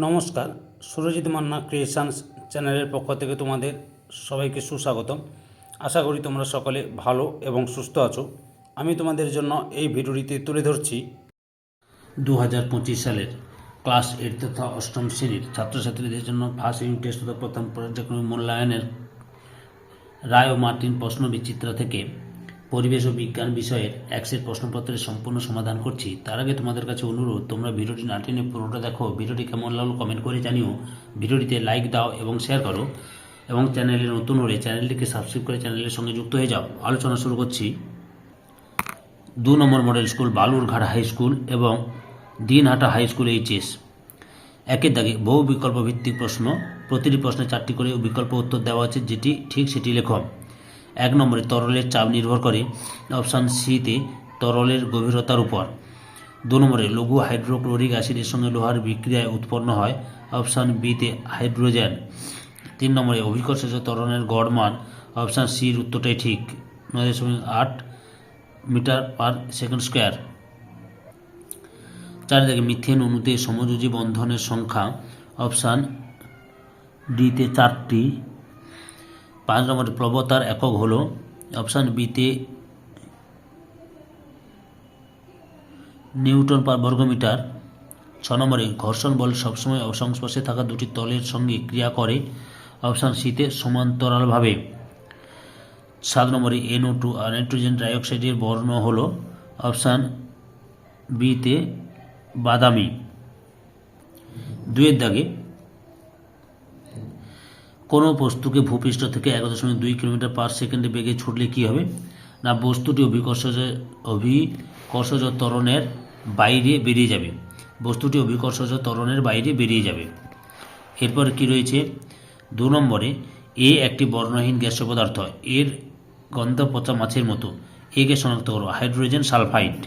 নমস্কার, সুরজিৎ মান্না ক্রিয়েশনস চ্যানেলের পক্ষ থেকে তোমাদের সবাইকে সুস্বাগতম। আশা করি তোমরা সকলে ভালো এবং সুস্থ আছো। আমি তোমাদের জন্য এই ভিডিওটিতে তুলে ধরছি দু হাজার পঁচিশ সালের ক্লাস এইট তথা অষ্টম শ্রেণির ছাত্রছাত্রীদের জন্য ফার্স্ট ইউনিট টেস্ট তথা প্রথম পর্যায়ক্রমিক মূল্যায়নের রায় ও মার্টিন প্রশ্ন বিচিত্রা থেকে পরিবেশ ও বিজ্ঞান বিষয়ের একসেট প্রশ্নপত্রের সম্পূর্ণ সমাধান করছি। তার আগে তোমাদের কাছে অনুরোধ, তোমরা ভিডিওটি না টেনে পুরোটা দেখো। ভিডিওটি কেমন লাগল কমেন্ট করে জানিও। ভিডিওটিতে লাইক দাও এবং শেয়ার করো এবং চ্যানেলে নতুন হলে চ্যানেলটিকে সাবস্ক্রাইব করে চ্যানেলের সঙ্গে যুক্ত হয়ে যাও। আলোচনা শুরু করছি। দু নম্বর model school, Balurghat high school এবং দিনহাটা হাই স্কুল এইচএস। একের দাগে বহু বিকল্প ভিত্তিক প্রশ্ন। প্রতিটি প্রশ্নে চারটি করে বিকল্প উত্তর দেওয়া আছে যেটি ঠিক সেটি লেখ। এক নম্বরে তরলের চাপ নির্ভর করে অপশান সিতে তরলের গভীরতার উপর। দু নম্বরে লঘু হাইড্রোক্লোরিক অ্যাসিডের সঙ্গে লোহার বিক্রিয়ায় উৎপন্ন হয়, অপশান বিতে হাইড্রোজেন। তিন নম্বরে অভিকর্ষজ ত্বরণের গড় মান অপশান সির উত্তরটাই ঠিক, নয় দশমিক আট মিটার পার সেকেন্ড স্কোয়ার। চার দিকে মিথেন অণুতে সমযোজী বন্ধনের সংখ্যা, অপশান ডিতে চারটি পাঁচ নম্বরে প্রবতার একক হলো অপশান বিতে নিউটন পার বর্গমিটার। ছ নম্বরে ঘর্ষণ বল সবসময় সংস্পর্শে থাকা দুটি তলের সঙ্গে ক্রিয়া করে। অপশান সিতে সমান্তরালভাবে। সাত নম্বরে এনও টু আর নাইট্রোজেন ডাইঅক্সাইডের বর্ণ হল অপশান বিতে বাদামি। দুয়ের দাগে কোনো বস্তুকে ভূপৃষ্ঠ থেকে এক দশমিক দুই কিলোমিটার পার সেকেন্ডে বেগে ছুটলে কী হবে? না, বস্তুটি অভিকর্ষজ অভিকর্ষজ ত্বরণের বাইরে বেরিয়ে যাবে। বস্তুটি অভিকর্ষজ ত্বরণের বাইরে বেরিয়ে যাবে। এরপর কি রয়েছে? দু নম্বরে, এ একটি বর্ণহীন গ্যাসীয় পদার্থ। এর গন্ধ পচা মাছের মতো। একে শনাক্ত করো? Hydrogen sulphide.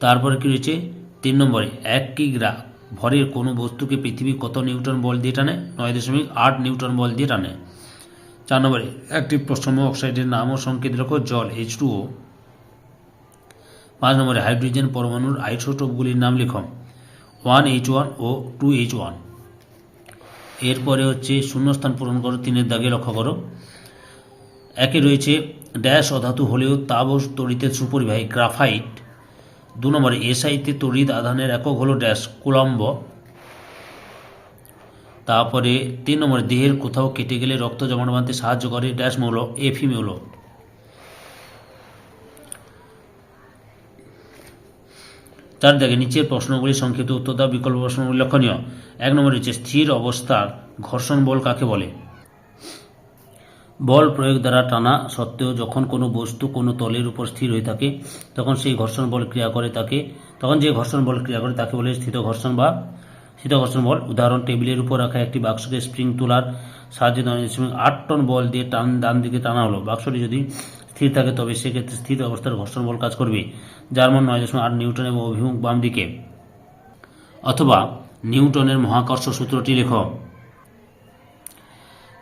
তারপরে কি রয়েছে? তিন নম্বরে, এক কিগ্রা ভরের কোনো বস্তুকে পৃথিবী কত নিউটন বল দিয়ে টানে? নয় দশমিক আট নিউটন বল দিয়ে টানে। চার নম্বরে, একটি প্রসম অক্সাইডের নাম ও সংকেত রেখো, জল এইচ টু ও পাঁচ নম্বরে, হাইড্রোজেন পরমাণুর আইসোটোপগুলির নাম লিখো। ওয়ান এইচ ওয়ান ও টু এইচ ওয়ান। এরপরে হচ্ছে, শূন্যস্থান পূরণ করো, তিনের দাগে লক্ষ্য করো। একে রয়েছে, ড্যাশ অধাতু হলেও তাবস তড়িতের সুপরিবাহী গ্রাফাইট। দু নম্বরে এসআইতে তড়িৎ আধানের একক হলো ড্যাশ কুলম্ব। তারপরে তিন নম্বরে, দেহের কোথাও কেটে গেলে রক্ত জমাট বাঁধতে সাহায্য করে ড্যাশ মৌল এফি মৌল। চার দাগে নিচের প্রশ্নগুলি সংক্ষিপ্ত উত্তর দাও, বিকল্প প্রশ্নগুলি লক্ষণীয়। এক নম্বরে হচ্ছে, স্থির অবস্থার ঘর্ষণ বল কাকে বলে? বল প্রয়োগ দ্বারা টানা সত্ত্বেও যখন কোনো বস্তু কোনো তলের উপর স্থির হয়ে থাকে, তখন সেই ঘর্ষণ বল ক্রিয়া করে তাকে, তখন যে ঘর্ষণ বল ক্রিয়া করে তাকে বলে স্থিত ঘর্ষণ বা স্থিত ঘর্ষণ বল। উদাহরণ, টেবিলের উপর রাখা একটি বাক্সকে স্প্রিং তোলার সাহায্যে নয় আট টন বল দিয়ে টান, ডান দিকে টানা হলো। বাক্সটি যদি স্থির থাকে, তবে সেক্ষেত্রে স্থির অবস্থার ঘর্ষণ বল কাজ করবে। যার মান নয় দশমিক আট নিউটন এবং অভিমুখ বাম দিকে অথবা নিউটনের মহাকর্ষ সূত্রটি লেখ।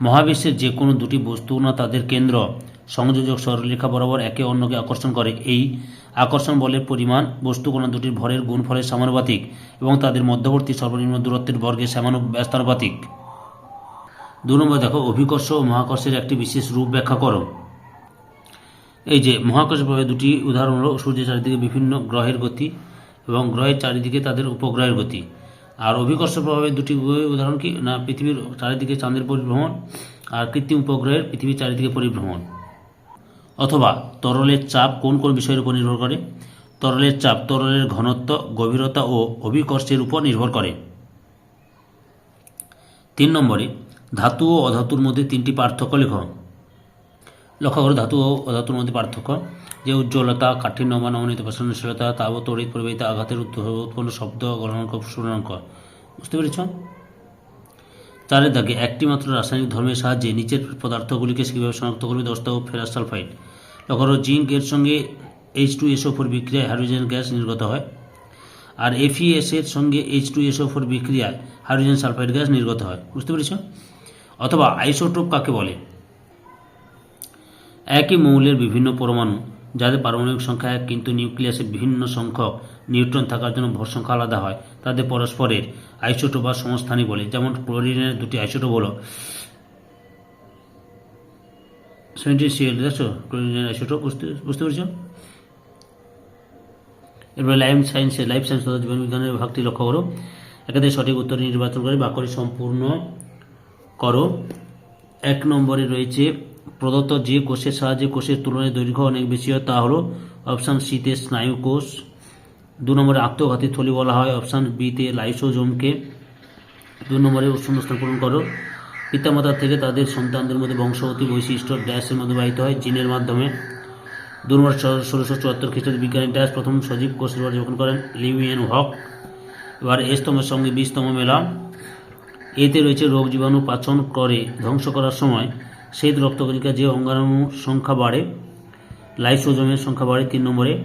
মহাবিশ্বের যে কোনো দুটি বস্তু না তাদের কেন্দ্র, সংযোজক সরলরেখা বরাবর একে অন্যকে আকর্ষণ করে। এই আকর্ষণ বলের পরিমাণ বস্তু কোনো দুটির ভরের গুণফলের সমানুপাতিক এবং তাদের মধ্যবর্তী সর্বনিম্ন দূরত্বের বর্গের সমানু ব্যস্তানুপাতিক। দু নম্বর দেখো, অভিকর্ষ ও মহাকর্ষের একটি বিশেষ রূপ ব্যাখ্যা করো। এই যে, মহাকর্ষ প্রভাবে দুটি উদাহরণ হল সূর্যের চারিদিকে বিভিন্ন গ্রহের গতি এবং গ্রহের চারিদিকে তাদের উপগ্রহের গতি। আর অভিকর্ষ প্রভাবে দুটি উদাহরণ কি? না, পৃথিবীর চারিদিকে চাঁদের পরিভ্রমণ আর কৃত্রিম উপগ্রহের পৃথিবীর চারিদিকে পরিভ্রমণ। অথবা তরলের চাপ কোন কোন বিষয়ের উপর নির্ভর করে? তরলের চাপ তরলের ঘনত্ব, গভীরতা ও অভিকর্ষের উপর নির্ভর করে। তিন নম্বরে, ধাতু ও অধাতুর মধ্যে তিনটি পার্থক্য লেখ। লক্ষ্য করো, ধাতু ও অধাতুর মধ্যে পার্থক্য। যে উজ্জ্বলতা, কাঠিন্য বা নমনীত প্রসন্নশীলতা তাপ ও তড়িৎ প্রবাহিত আঘাতের উৎ- উৎপন্ন শব্দ গণনাঙ্ক শুনাঙ্ক বুঝতে পেরেছ? চারের দাগে, একটি মাত্র রাসায়নিক ধর্মের সাহায্যে নিচের পদার্থগুলিকে কীভাবে শনাক্ত করবে দস্তা ও ফেরাস সালফাইড। লক্ষ্য করো, জিঙ্ক এর সঙ্গে এইচ টু এসও ফোর বিক্রিয়ায় হাইড্রোজেন গ্যাস নির্গত হয়। আর এফইএস এর সঙ্গে এইচ টু এসও ফোর বিক্রিয়ায় হাইড্রোজেন সালফাইড গ্যাস নির্গত হয়। বুঝতে পেরেছ? অথবা আইসোটোপ কাকে বলে? একই মৌলের বিভিন্ন পরমাণু, যাদের পারমাণবিক সংখ্যা এক, কিন্তু নিউক্লিয়াসে ভিন্ন সংখ্যক নিউট্রন থাকার জন্য ভর সংখ্যা আলাদা হয়, তাদের পরস্পরের আইসোটো বা সমস্থানী বলে। যেমন ক্লোরিনের দুটি আইসোটো হলো সেভেন্টি সিএল দেখছ? ক্লোরিনের আইসোটো বুঝতে বুঝতে পেরেছ? এরপরে লাইফ সায়েন্সে, লাইফ সায়েন্স তথা জীবন বিজ্ঞানের ভাগটি লক্ষ্য করো। একাধিক সঠিক উত্তর নির্বাচন করে বাক্যটি সম্পূর্ণ করো। এক নম্বরে রয়েছে প্রদত্ত যে কোষের সাহায্যে কোষের তুলনায় দৈর্ঘ্য অনেক বেশি হয়, তা হলো অপশান সিতে স্নায়ু কোষ, দু নম্বরে আত্মঘাতী থলি বলা হয়, অপশান বিতে লাইসোজোমকে, দু নম্বরে শূন্যস্থান পূরণ করো। পিতামাতার থেকে তাদের সন্তানদের মধ্যে বংশগতি বৈশিষ্ট্য ড্যাশের মধ্যে বাহিত হয়, জিনের মাধ্যমে। দু নম্বর ষোলোশো চুয়াত্তর খ্রিস্টাব্দে বিজ্ঞানী ড্যাশ প্রথম সজীব কোষের পর্যবেক্ষণ করেন, লিউয়েন হক। এবার এস্তমের সঙ্গে বিশতম মেলা। এতে রয়েছে রোগ জীবাণু পাচন করে, ধ্বংস করার সময় শ্বেত রক্তকণিকা যে অঙ্গাণুর সংখ্যা বাড়ে, লাইসোজোমের সংখ্যা বাড়ে তিন নম্বরে।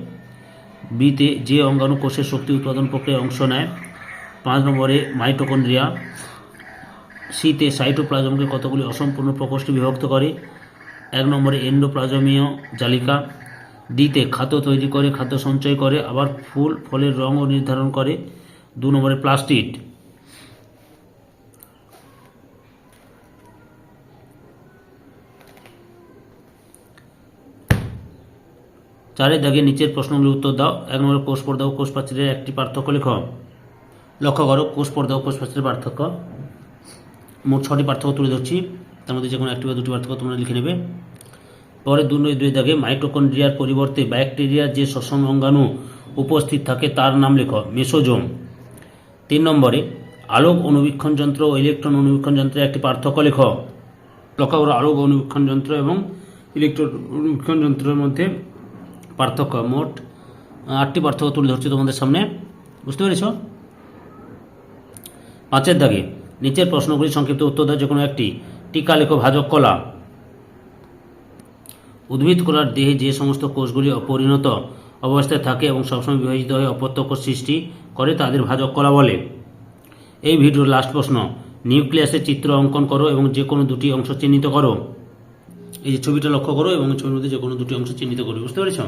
বিতে যে অঙ্গাণু কোষের শক্তি উৎপাদন প্রক্রিয়ায় অংশ নেয়, পাঁচ নম্বরে মাইটোকন্ড্রিয়া। শীতে সাইটোপ্লাজমকে কতগুলি অসম্পূর্ণ প্রকোষ্ঠে বিভক্ত করে, এক নম্বরে এন্ডোপ্লাজমীয় জালিকা। ডিতে খাদ্য তৈরি করে, খাদ্য সঞ্চয় করে, আবার ফুল, ফলের রঙও নির্ধারণ করে, দু নম্বরে প্লাস্টিড। চারের দাগে নিচের প্রশ্নগুলির উত্তর দাও। এক নম্বর কোষ পর্দা ও কোষ প্রাচীরের একটি পার্থক্য লেখ। লক্ষ্য করো, কোষ পর্দা ও কোষ প্রাচীরের পার্থক্য। মোট ছটি পার্থক্য তুলে ধরছি। তার মধ্যে যে কোনো একটি বা দুটি পার্থক্য তোমরা লিখে নেবে। পরে দু নয়, দুই দাগে মাইটোকন্ড্রিয়ার পরিবর্তে ব্যাকটেরিয়ার যে শ্বসন অঙ্গাণু উপস্থিত থাকে, তার নাম লেখ, মেসোজোম। তিন নম্বরে, আলোক অনুবীক্ষণ যন্ত্র ও ইলেকট্রন অনুবীক্ষণ যন্ত্রের একটি পার্থক্য লেখ। লক্ষ্য করো, আলোক অনুবীক্ষণ যন্ত্র এবং ইলেকট্রন অনুবীক্ষণ যন্ত্রের মধ্যে পার্থক্য মোট আটটি পার্থক্য তুলে ধরছি তোমাদের সামনে। বুঝতে পেরেছ? পাঁচের দাগে নিচের প্রশ্নগুলি সংক্ষিপ্ত উত্তর দেওয়া যে কোনো একটি। টিকা লেখ, ভাজক কলা। উদ্ভিদ কলার দেহে যে সমস্ত কোষগুলি অপরিণত অবস্থায় থাকে এবং সবসময় বিভাজিত হয়ে অপত্যক্ষ সৃষ্টি করে, তাদের ভাজক কলা বলে। এই ভিডিওর লাস্ট প্রশ্ন, নিউক্লিয়াসের চিত্র অঙ্কন করো এবং যে কোনো দুটি অংশ চিহ্নিত করো। এই যে ছবিটা লক্ষ্য করো এবং ছবির মধ্যে যে কোনো দুটি অংশ চিহ্নিত করবে, বুঝতে পেরেছ?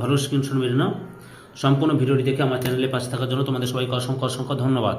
ভালো স্ক্রিনশট মেরে নাও। সম্পূর্ণ ভিডিওটি দেখে আমার চ্যানেলে পাশে থাকার জন্য তোমাদের সবাইকে অসংখ্য অসংখ্য ধন্যবাদ।